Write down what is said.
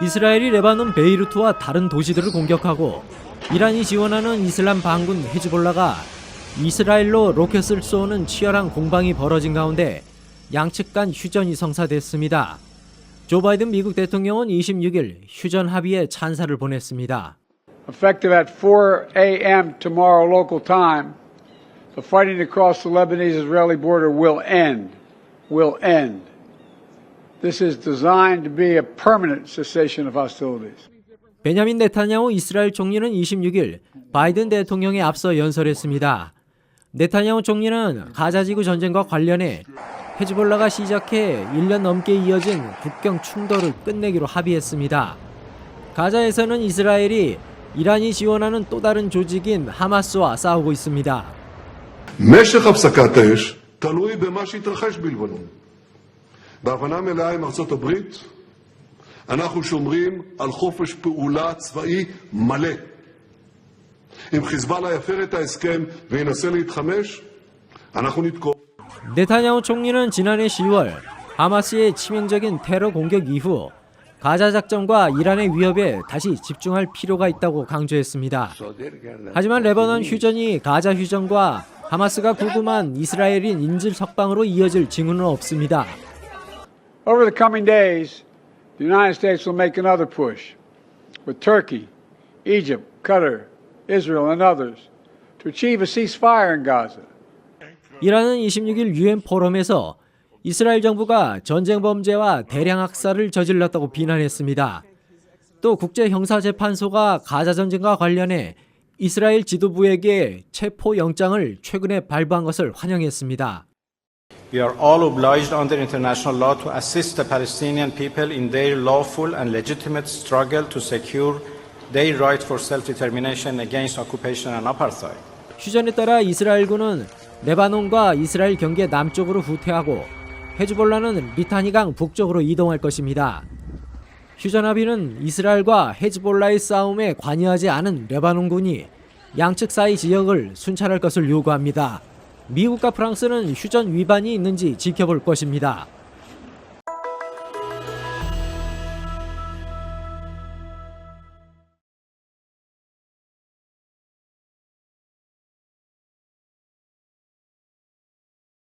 이스라엘이 레바논 베이루트와 다른 도시들을 공격하고 이란이 지원하는 이슬람 반군 헤즈볼라가 이스라엘로 로켓을 쏘는 치열한 공방이 벌어진 가운데 양측 간 휴전이 성사됐습니다. 조 바이든 미국 대통령은 26일 휴전 합의에 찬사를 보냈습니다. Effective at 4 a.m. tomorrow local time, the fighting across the Lebanese-Israeli border will end. Will end. This is designed to be a permanent cessation of hostilities. 베냐민 네타냐후 이스라엘 총리는 26일 바이든 대통령에 앞서 연설했습니다. 네타냐후 총리는 가자지구 전쟁과 관련해 헤즈볼라가 시작해 1년 넘게 이어진 국경 충돌을 끝내기로 합의했습니다. 가자에서는 이스라엘이 이란이 지원하는 또 다른 조직인 하마스와 싸우고 있습니다. בהבנה מלאה עם ארצות הברית, אנחנו שומרים על חופש פעולה צבאי מלא. אם חיזבאללה יפר את ההסכם וינסה להתחמש, אנחנו נתקוף. 네타냐후 총리는 지난해 10월 하마스의 치명적인 테러 공격 이후 가자 작전과 이란의 위협에 다시 집중할 필요가 있다고 강조했습니다. 하지만 레바논 휴전이 가자 휴전과 하마스가 구금한 이스라엘인 인질 석방으로 이어질 징후는 없습니다. Over the coming days, the United States will make another push with Turkey, Egypt, Qatar, Israel, and others to achieve a ceasefire in Gaza. 이란은 26일 유엔 포럼에서 이스라엘 정부가 전쟁 범죄와 대량 학살을 저질렀다고 비난했습니다. 또 국제 형사 재판소가 가자 전쟁과 관련해 이스라엘 지도부에게 체포 영장을 최근에 발부한 것을 환영했습니다. We are all obliged under international law to assist the Palestinian people in their lawful and legitimate struggle to secure their right for self-determination against occupation and apartheid. 휴전에 따라 이스라엘군은 레바논과 이스라엘 경계 남쪽으로 후퇴하고 헤즈볼라는 리타니강 북쪽으로 이동할 것입니다. 휴전 합의는 이스라엘과 헤즈볼라의 싸움에 관여하지 않은 레바논군이 양측 사이 지역을 순찰할 것을 요구합니다. 미국과 프랑스는 휴전 위반이 있는지 지켜볼 것입니다.